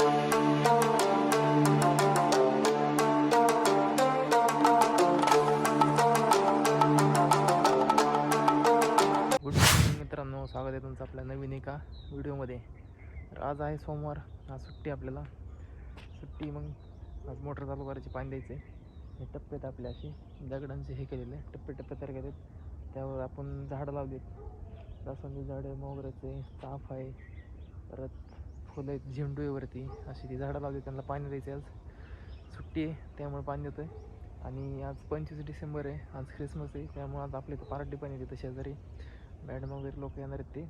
Good morning मित्रांनो स्वागत आहे तुमचं आपल्या नवीन एका व्हिडिओमध्ये. तर आज आहे सोमवार आज सुट्टी आपल्याला. सुट्टी मग आज मोटर चालू करायची पाणी द्यायचे. हे टप्प्यात आपले असे दगडांचे हे केलेले. टप्पे टप्पे तयार केले त्यावर आपण झाडं लावलीत. जास्वंदी झाडं मोगऱ्याचे साफ आहे. परत फुलं आहेत झेंडू आहे वरती. अशी ती झाडं लावली त्यांना पाणी द्यायचं आज. सुट्टी आहे त्यामुळे पाणी देतोय आणि आज पंचवीस डिसेंबर आहे आज ख्रिसमस आहे त्यामुळे आज आपल्या इथं पार्टी पण येते शेजारी. मॅडम वगैरे लोक येणार आहेत ते.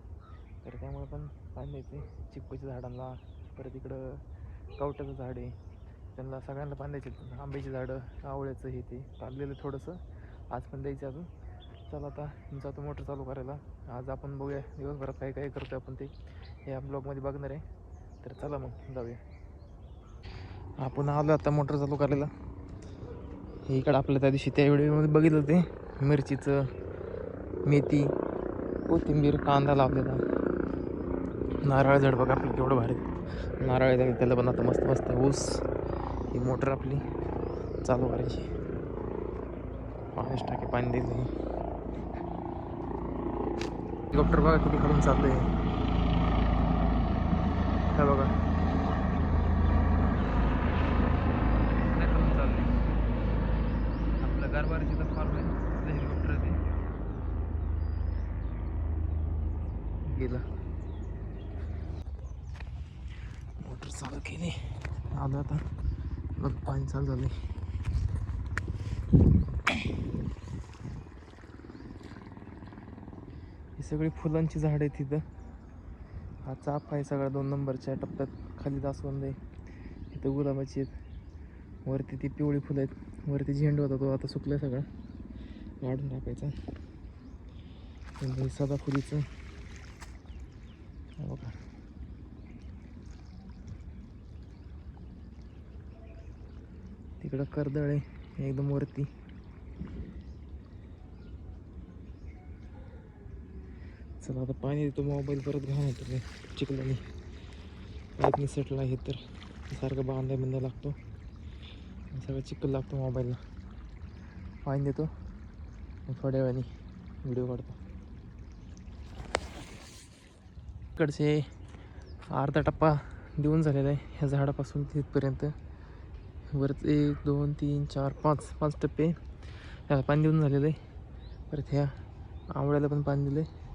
तर त्यामुळे पण पाणी द्यायचे चिक्कूच्या झाडांना परत इकडं कवट्याचं झाड आहे. त्यांना सगळ्यांना पाणी द्यायचे आंब्याची झाडं आवळ्याचं हे ते. काढलेलं थोडंसं. आज पण द्यायचं अजून. चला आता जातो मोटर चालू करायला. आज आपण बघूया दिवसभरात काय काय करतो आपण ते. या ब्लॉगमध्ये बघणार आहे. तर चला मग जाऊया. आपण आलो आता मोटर चालू करायला. इकडं आपल्या त्या दिवशी त्या व्हिडिओमध्ये बघितलं ते. मिरचीचं मेथी कोथिंबीर कांदा लावलेला. नारळ झाड बघा आपलं केवढं भारी नारळ आहे त्याला पण आता मस्त मस्त ऊस. ही मोटर आपली चालू करायची. पाण्याच टाके पाणी दिलं हेलिकॉप्टर बघा किती खालून आहे हे बघा. लय खालून चाललंय. आपलं गारबारीची तर फार आहे हेलिकॉप्टर आहे ते. गेलं. मोटर चालू केली. आलं आता. बघ पाणी चालू झालंय. ही सगळी फुलांची झाड आहेत तिथं हा चाफ आहे सगळा दोन नंबरच्या टप्प्यात खाली दासवंद आहे. इथं गुलाबाची आहेत. वरती ती पिवळी फुलं आहेत. वरती झेंडू होता तो. आता सुकला सगळा. काढून टाकायचा. सदाफुलीचं. बघा. तिकडं कर्दळ आहे. एकदम वरती. चला आता पाणी देतो मोबाईल परत घाण येतो मी चिखलाने. परत निसटला आहे तर सारखं बांधाय बिंदा लागतो. सगळं चिखल लागतो मोबाईलला पाणी देतो. थोड्या वेळाने व्हिडिओ काढतो. इकडचे अर्धा टप्पा देऊन झालेला आहे. ह्या झाडापासून तिथपर्यंत. वरच एक दोन तीन चार पाच पाच टप्पे. ह्याला पाणी देऊन झालेलं आहे. परत ह्या आवळ्याला पण पाणी दिलं आहे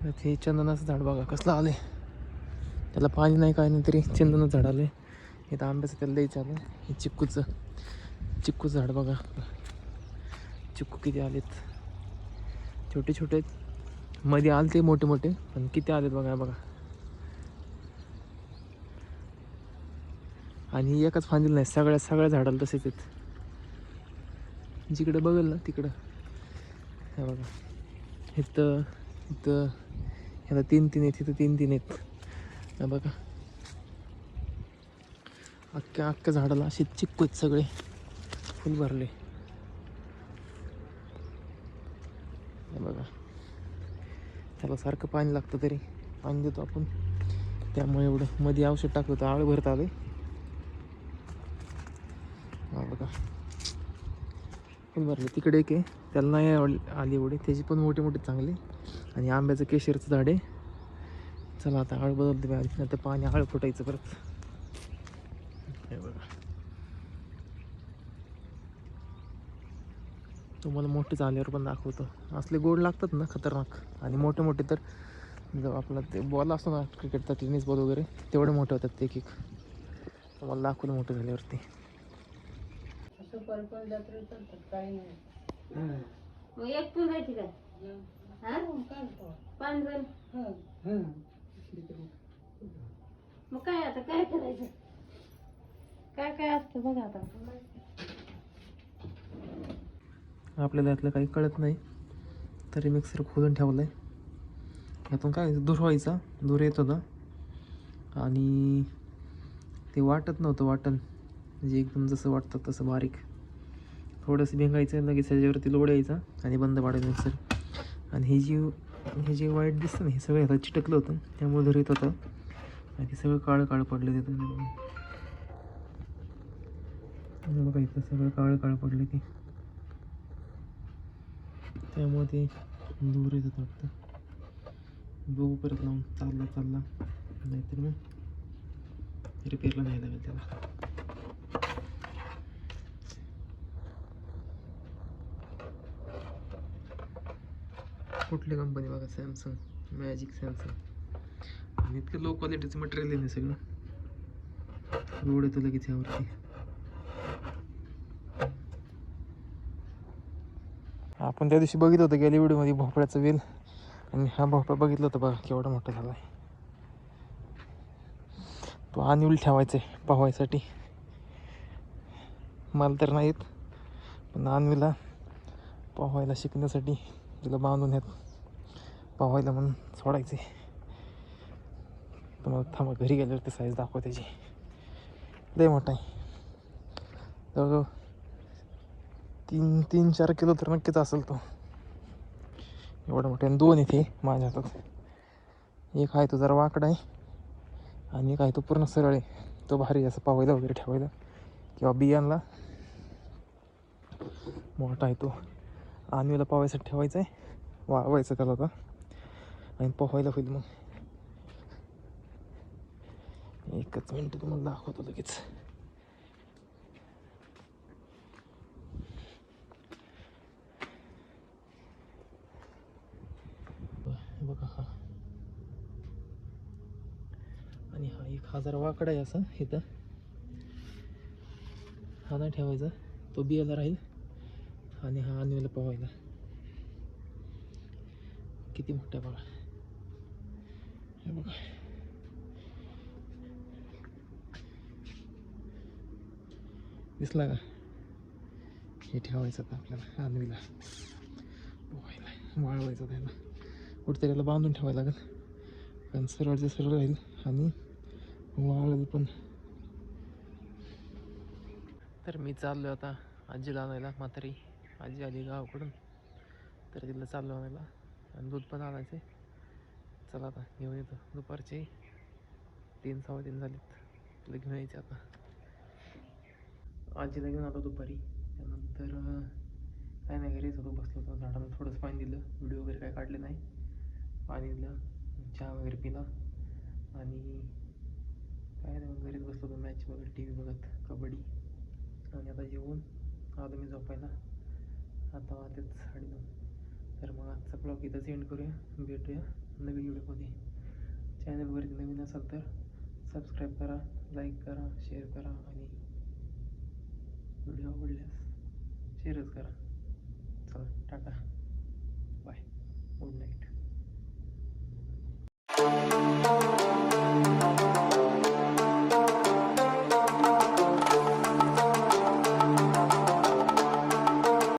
हे चंदनाचं झाड बघा कसलं आलं आहे त्याला पाणी नाही काय नाही तरी चंदनाचं झाड आलं आहे इथं आंब्याचं त्याला द्यायचं आलं हे चिक्कूचं चिक्कूचं झाड बघा. चिक्कू किती आलेत. छोटे छोटे मध्ये आले ते मोठे मोठे पण किती आलेत बघा बघा. आणि एकच फांदील नाही सगळ्या सगळ्या झाडाला तसेच आहेत. जिकडं बघेल ना तिकडं. हे बघा. इथं इथं ह्याला तीन तीन आहेत इथं तीन तीन आहेत. बघा. अख्ख्या अख्ख्या झाडाला असे चिक्कू आहेत सगळे. फुल भरले. बघा. त्याला सारखं पाणी लागतं तरी. पाणी देतो आपण. त्यामुळे एवढं. मध्ये औषध टाकलं तर आळ भरत आले हा बघा. फुल भरले. तिकडे एक आहे. त्याला नाही आवड आली एवढे. त्याची पण मोठी मोठी चांगली. आणि आंब्याचं केशरचं झाड आहे. चला आता आळ बदलते नाही तर पाणी आळ फुटायचं परत. हे बघा. तुम्हाला मोठे झाल्यावर पण दाखवतो. असले गोड लागतात ना खतरनाक. आणि मोठे मोठे तर जो आपला ते बॉल असतो ना क्रिकेटचा टेनिस बॉल वगैरे तेवढे मोठे होतात ते एक एक. तुम्हाला दाखवलं मोठे झाल्यावरती. असं पर्पल जत्रेत चालतात काही नाही. एक पिऊ द्यायची काय मग काय आता काय करायचं? काय काय असतं बघा आता. आपल्याला यातलं काही कळत नाही. तरी मिक्सर खोलून ठेवलं आहे यातून काय दूर व्हायचा दूर येत होता. आणि ते वाटत नव्हतं वाटण. म्हणजे एकदम जसं वाटतं तसं बारीक. थोडंसं भिंगायचं लगेच त्याच्यावरती लोड यायचा आणि बंद पाडायचं मिक्सर आणि हे जी हे जे वाईट दिसतं ना हे सगळं ह्याला चिटकलं होतं. त्यामुळे धर येत होतं. आणि ते सगळं काळं काळं पडलं तिथं बघा इथं सगळं काळं काळं पडलं ते. त्यामुळे ते दूर होतं वाटतं. बघू परत लावून चालला चालला. नाहीतर मग रिपेअरला नाही लागेल त्याला. कुठली कंपनी बघा सॅमसंग मॅजिक सॅमसंग आणि इतकं लो क्वालिटीचं मटेरियल आहे ना सगळं. रोड येतो लगेच यावरती. आपण त्या दिवशी बघितलं होतं गेल्या व्हिडिओमध्ये भोपळ्याचं वेल आणि हा भोपळा बघितला होता बघा केवढा मोठा झाला आहे तो अनिल ठेवायचा आहे पाहायसाठी. मला तर नाहीत पण अन्वीला पोहायला शिकण्यासाठी. तिला बांधून येत पावायला म्हणून सोडायचे. तुम्हाला आता थांबा घरी गेल्यावर ते साईज दाखव त्याची. लय मोठा आहे. जवळजवळ तीन तीन चार किलो तर नक्कीच असेल तो. एवढा मोठा आणि दोन इथे माझ्या हातात. एक आहे तो जरा वाकडा आहे आणि एक आहे तो पूर्ण सरळ आहे. तो भारी असं पावायला वगैरे ठेवायला. किंवा बियांना मोठा आहे तो. आणवीला पावायसाठी ठेवायचं आहे वाळवायचं त्याला आता. आणि पोहायला होईल मग. एकच मिनटं तुम्हाला दाखवतो लगेच. बघा हा. आणि हा एक हजार वाकडा आहे असा इथं. हा नाही ठेवायचा. तो बियाला राहील. आणि हा अन्वेला पोहायला किती मोठा बघा हे बघा. दिसला का? हे ठेवायचं आता आपल्याला आणवीला. पोहायला वाळवायचं त्याला कुठेतरी त्याला बांधून ठेवायला लागेल. कारण सरळचं सरळ राहील आणि वाळेल पण. तर मी चाललो आता आजीला आणायला म्हातारी. आजी आली गावाकडून. तर तिला चाललो आणायला. आणि दूध पण आणायचे चला आता घेऊन येतो. दुपारचे तीन सव्वा तीन झालेत. तिला घेऊन यायचे आता. आजीला घेऊन आलो दुपारी. त्यानंतर काय नाही घरीच होतो बसलो होतो. झाडाला थोडंसं पाणी दिलं. व्हिडिओ वगैरे काय काढले नाही. पाणी दिलं चहा वगैरे पिला. आणि काय नाही मग घरीच बसलो होतो. मॅच वगैरे टी व्ही बघत कबड्डी. आणि आता जेवून आलो मी झोपायला. आता वाजत साडेनऊ. तर मग आजचा ब्लॉग इथंच एंड करूया. भेटूया नवीन व्हिडिओमध्ये चॅनलवरती नवीन असाल तर सबस्क्राईब करा लाईक करा शेअर करा आणि व्हिडिओ आवडल्यास शेअरच करा. चला टाटा. Bye good night